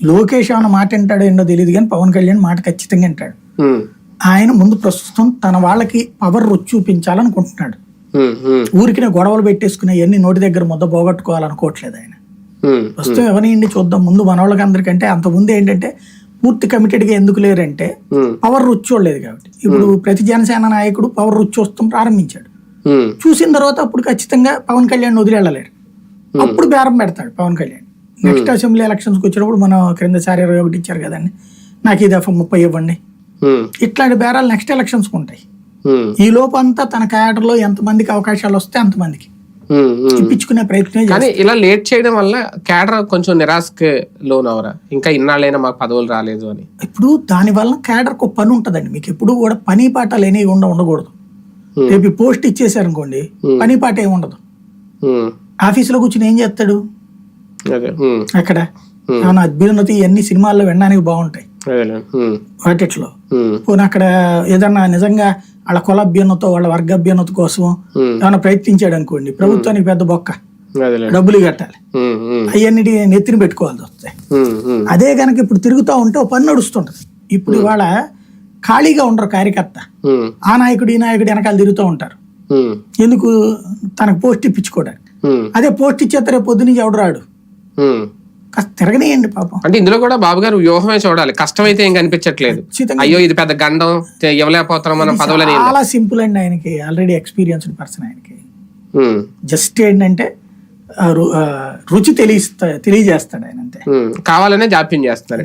లోకేష్ ఏమైనా మాట వింటాడో ఏంటో తెలియదు కానీ పవన్ కళ్యాణ్ మాట ఖచ్చితంగా వింటాడు. ఆయన ముందు ప్రస్తుతం తన వాళ్ళకి పవర్ రుచి చూపించాలనుకుంటున్నాడు. ఉమ్, ఉమ్, ఊరికి గొడవలు పెట్టేసుకుని ఎన్ని నోటి దగ్గర ముద్ద పోగొట్టుకోవాలనుకోవట్లేదు ఆయన. ప్రస్తుతం ఎవరిని చూద్దాం? ముందు మన వాళ్ళకి అందరికంటే అంత ముందు ఏంటంటే పూర్తి కమిటెడ్గా ఎందుకు లేరంటే పవర్ రుచి చూడలేదు కాబట్టి. ఇప్పుడు ప్రతి జనసేన నాయకుడు పవర్ రుచి చూస్తాం ప్రారంభించాడు. చూసిన తర్వాత అప్పుడు ఖచ్చితంగా పవన్ కళ్యాణ్ వదిలి వెళ్ళలేరు అప్పుడు బేరం పెడతాడు పవన్ కళ్యాణ్. నెక్స్ట్ అసెంబ్లీ ఎలక్షన్స్కి వచ్చినప్పుడు మనం క్రిందసారి ఇరవై ఒకటి ఇచ్చారు కదండి. నాకు ఈ దఫా ముప్పై ఇవ్వండి. ఇట్లాంటి బేరాలు నెక్స్ట్ ఎలక్షన్స్కి ఉంటాయి. ఈ లోపు అంతా తన క్యాడర్లో ఎంతమందికి అవకాశాలు వస్తే అంతమందికి. ఇప్పించుకునే ప్రయత్నమే చేస్తాడు. కానీ ఇలా లేట్ చేయడం వల్ల క్యాడర్ కొంచెం నిరాశకి లోన్ అవరా ఇంకా ఇన్నాళ్ళైనా మాకు పదవులు రాలేదు అని. ఇప్పుడు దాని వల్ల క్యాడర్కి ఒక పని ఉంటుందండి. మీకు ఎప్పుడు కూడా పని పాట లేని ఉండ ఉండకూడదు. రేపు పోస్ట్ ఇచ్చేసారు అనుకోండి పని పాట ఏమి ఉండదు. ఆఫీసులో కూర్చుని ఏం చేస్తాడు? అక్కడ ఏమైనా అభ్యున్నతి ఇవన్నీ సినిమాల్లో వినడానికి బాగుంటాయి. వాటిట్లో. పోనీ అక్కడ ఏదన్నా నిజంగా వాళ్ళ కుల అభ్యున్నత వాళ్ళ వర్గ అభ్యున్నత కోసం ఏమైనా ప్రయత్నించాడు అనుకోండి ప్రభుత్వానికి పెద్ద బొక్క. డబ్బులు కట్టాలి. ఉమ్, ఉమ్, అవన్నీ నెత్తిన పెట్టుకోవాల్సి వస్తాయి అదే కనుక ఇప్పుడు తిరుగుతూ ఉంటే పని నడుస్తుంటది. ఇప్పుడు ఇవాళ ఖాళీగా ఉండరు కార్యకర్త. ఆ నాయకుడు ఈ నాయకుడు వెనకాల తిరుగుతూ ఉంటారు. ఎందుకు? తనకు పోస్ట్ ఇప్పించుకోవడానికి. అదే పోస్ట్ ఇచ్చేస్తే రేపు పొద్దు నుంచి ఎవడు రాడు? తిరగనియండి పాపం. అంటే ఇందులో కూడా బాబు గారు వ్యూహమే చూడాలి. కష్టమైతే ఏం కనిపించట్లేదు. అయ్యో ఇది పెద్ద గండం ఇవ్వలేకపోతున్నాం మనం పదవులని చాలా సింపుల్ అండి ఆయనకి. ఆల్రెడీ ఎక్స్పీరియన్స్డ్ పర్సన్ ఆయనకి. జస్ట్ ఏంటంటే రుచి తెలియస్తా తెలియజేస్తాడు ఆయన అంతే. కావాలనే జాప్యం చేస్తున్నారు